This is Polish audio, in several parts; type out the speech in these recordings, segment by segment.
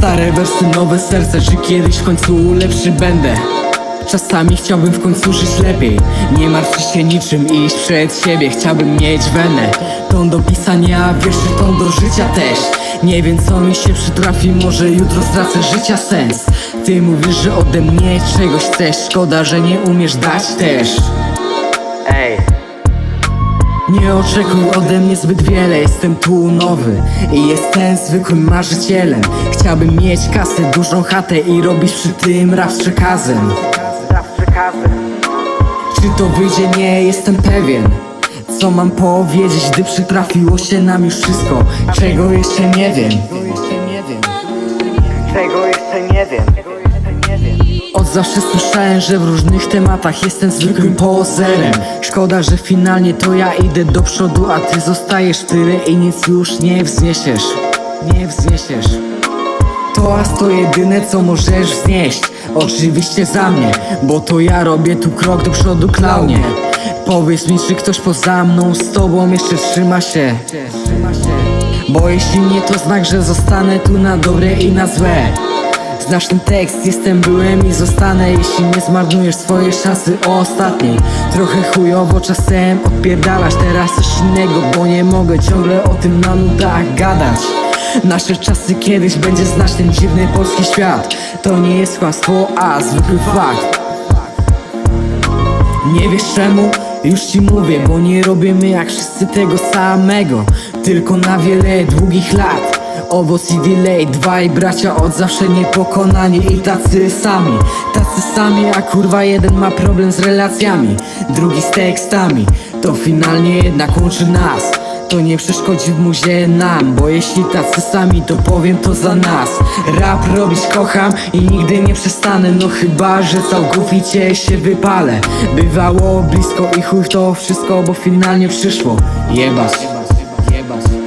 Stare wersy, nowe serce, czy kiedyś w końcu lepszy będę? Czasami chciałbym w końcu żyć lepiej. Nie martwić się niczym i iść przed siebie. Chciałbym mieć wenę. Tą do pisania, wiesz, tą do życia też. Nie wiem co mi się przytrafi, może jutro stracę życia sens. Ty mówisz, że ode mnie czegoś chcesz. Szkoda, że nie umiesz dać też nie oczekuj ode mnie zbyt wiele, jestem tu nowy I jestem zwykłym marzycielem. Chciałbym mieć kasę, dużą chatę i robić przy tym rap z przekazem. Czy to wyjdzie? Nie jestem pewien. Co mam powiedzieć, gdy przytrafiło się nam już wszystko? Czego jeszcze nie wiem. Czego jeszcze nie wiem od zawsze słyszałem, że w różnych tematach jestem zwykłym pozerem Szkoda, że finalnie to ja idę do przodu, a ty zostajesz tyle i nic już nie wzniesiesz. Nie wzniesiesz. Toast to jedyne co możesz wznieść. Oczywiście za mnie, bo to ja robię tu krok do przodu klaunie. Powiedz mi, czy ktoś poza mną z tobą jeszcze trzyma się? Bo jeśli nie, to znak, że zostanę tu na dobre i na złe Znasz ten tekst, jestem, byłem i zostanę Jeśli nie zmarnujesz swojej szansy ostatniej. Trochę chujowo czasem odpierdalasz Teraz coś innego, bo nie mogę ciągle o tym na nudach gadać. Nasze czasy kiedyś będzie znać ten dziwny polski świat. To nie jest kłamstwo, a zwykły fakt. Nie wiesz czemu? Już ci mówię, bo nie robimy jak wszyscy tego samego. Tylko na wiele długich lat Owoc i delay, dwaj bracia od zawsze niepokonani I tacy sami, tacy sami A kurwa jeden ma problem z relacjami. Drugi z tekstami To finalnie jednak łączy nas. To nie przeszkodzi w muzie nam Bo jeśli tacy sami to powiem to za nas. Rap robić kocham i nigdy nie przestanę No chyba, że całkowicie się wypalę. Bywało blisko i chuj to wszystko Bo finalnie przyszło. Jebać, jebać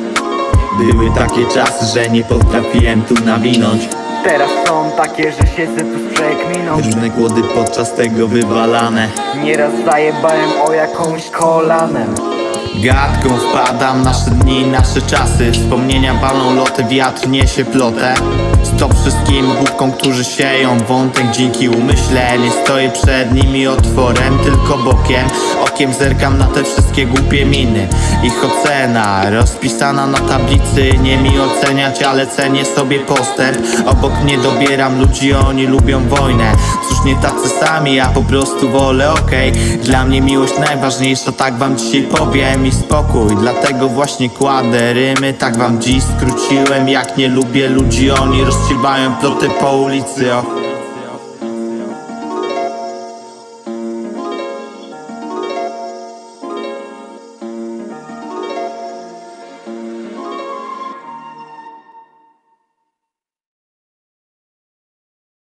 Były takie czasy, że nie potrafiłem tu nawinąć. Teraz są takie, że siedzę tu z przekminą. Różne głody podczas tego wywalane. Nieraz zajebałem o jakąś kolanem Gadką wpadam, nasze dni, nasze czasy. Wspomnienia balą loty, wiatr niesie plotę. Stop wszystkim głupkom, którzy sieją wątek. Dzięki umyśle Nie stoję przed nimi otworem, tylko bokiem Okiem zerkam na te wszystkie głupie miny. Ich ocena rozpisana na tablicy Nie mi oceniać, ale cenię sobie postęp Obok mnie dobieram ludzi, oni lubią wojnę. Cóż nie tacy sami, ja po prostu wolę okej. Dla mnie miłość najważniejsza, tak wam dzisiaj powiem. I spokój, dlatego właśnie kładę rymy. Tak wam dziś skróciłem, jak nie lubię ludzi Oni rozsiewają ploty po ulicy, o